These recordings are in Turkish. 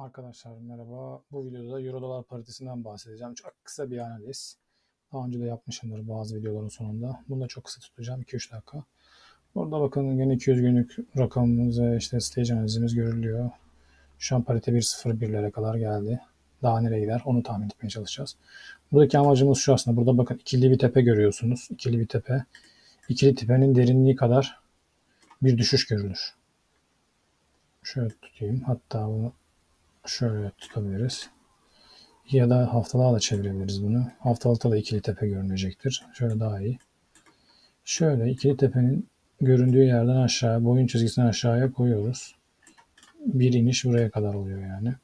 Arkadaşlar merhaba. Bu videoda Euro dolar paritesinden bahsedeceğim. Çok kısa bir analiz. Daha önce de yapmışımdır bazı videoların sonunda. Bunu da çok kısa tutacağım. 2-3 dakika. Burada bakın yine 200 günlük rakamımız ve işte stage analizimiz görülüyor. Şu an parite 1.01'lere kadar geldi. Daha nereye gider onu tahmin etmeye çalışacağız. Buradaki amacımız şu aslında. Burada bakın ikili bir tepe görüyorsunuz. İkili bir tepe. İkili tepenin derinliği kadar bir düşüş görülür. Şöyle tutayım. Hatta bunu şöyle tutabiliriz. Ya da haftalığa da çevirebiliriz bunu. Haftalıkta da ikili tepe görünecektir. Şöyle daha iyi. Şöyle ikili tepenin göründüğü yerden aşağı, boyun çizgisinden aşağıya koyuyoruz. Bir iniş buraya kadar oluyor yani.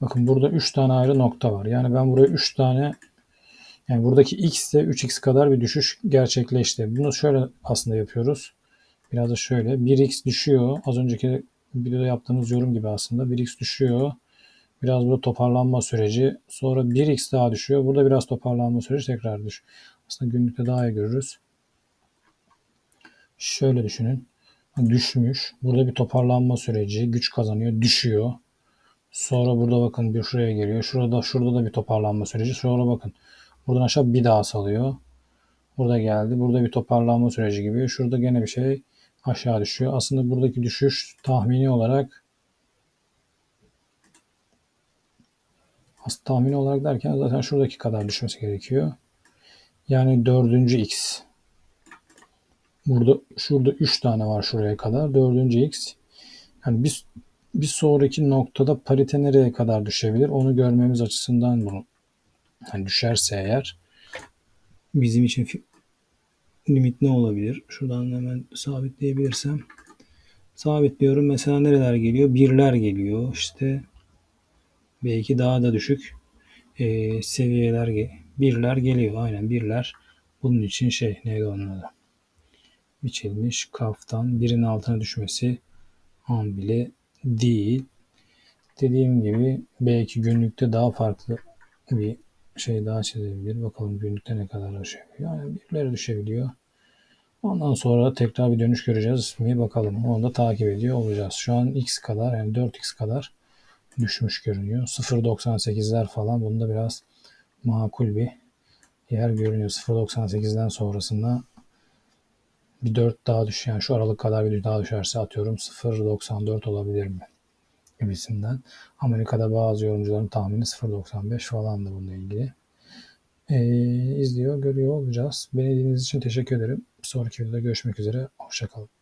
Bakın burada 3 tane ayrı nokta var. Yani ben buraya 3 tane yani buradaki x de 3x kadar bir düşüş gerçekleşti. Bunu şöyle aslında yapıyoruz. Biraz da şöyle. 1x düşüyor. Az önceki videoda yaptığımız yorum gibi aslında. 1x düşüyor. Biraz burada toparlanma süreci. Sonra 1x daha düşüyor. Burada biraz toparlanma süreci tekrar düş. Aslında günlükte daha iyi görürüz. Şöyle düşünün. Düşmüş. Burada bir toparlanma süreci. Güç kazanıyor. Düşüyor. Sonra burada bakın bir şuraya geliyor. Şurada şurada da bir toparlanma süreci. Sonra bakın. Buradan aşağı bir daha salıyor. Burada geldi. Burada bir toparlanma süreci gibi. Şurada gene bir şey aşağı düşüyor. Aslında buradaki düşüş tahmini olarak aslında tahmini olarak derken zaten şuradaki kadar düşmesi gerekiyor. Yani dördüncü x. Burada şurada 3 tane var şuraya kadar. Dördüncü x. Yani bir, bir sonraki noktada parite nereye kadar düşebilir? Onu görmemiz açısından bunu yani düşerse eğer bizim için limit ne olabilir? Şuradan hemen sabitleyebilirsem. Sabitliyorum. Mesela nereler geliyor? Birler geliyor. İşte belki daha da düşük e, seviyeler ge- birler geliyor. Aynen birler. Bunun için şey neydi onun adı? Biçilmiş kaftan birin altına düşmesi an bile değil. Dediğim gibi belki günlükte daha farklı bir şey daha çizebilir. Bakalım günlükte ne kadar düşebiliyor. Yani birleri düşebiliyor. Ondan sonra tekrar bir dönüş göreceğiz mi bakalım. Onu da takip ediyor olacağız. Şu an x kadar yani 4x kadar düşmüş görünüyor. 0.98'ler falan bunda biraz makul bir yer görünüyor. 0.98'den sonrasında bir 4 daha düş yani şu aralık kadar bir daha düşerse atıyorum 0.94 olabilir mi? Gibisinden. Amerika'da bazı yorumcuların tahmini 0.95 falandı bununla ilgili. Ee, izliyor, görüyor olacağız. Beni dinlediğiniz için teşekkür ederim. Sonraki videoda görüşmek üzere. Hoşçakalın.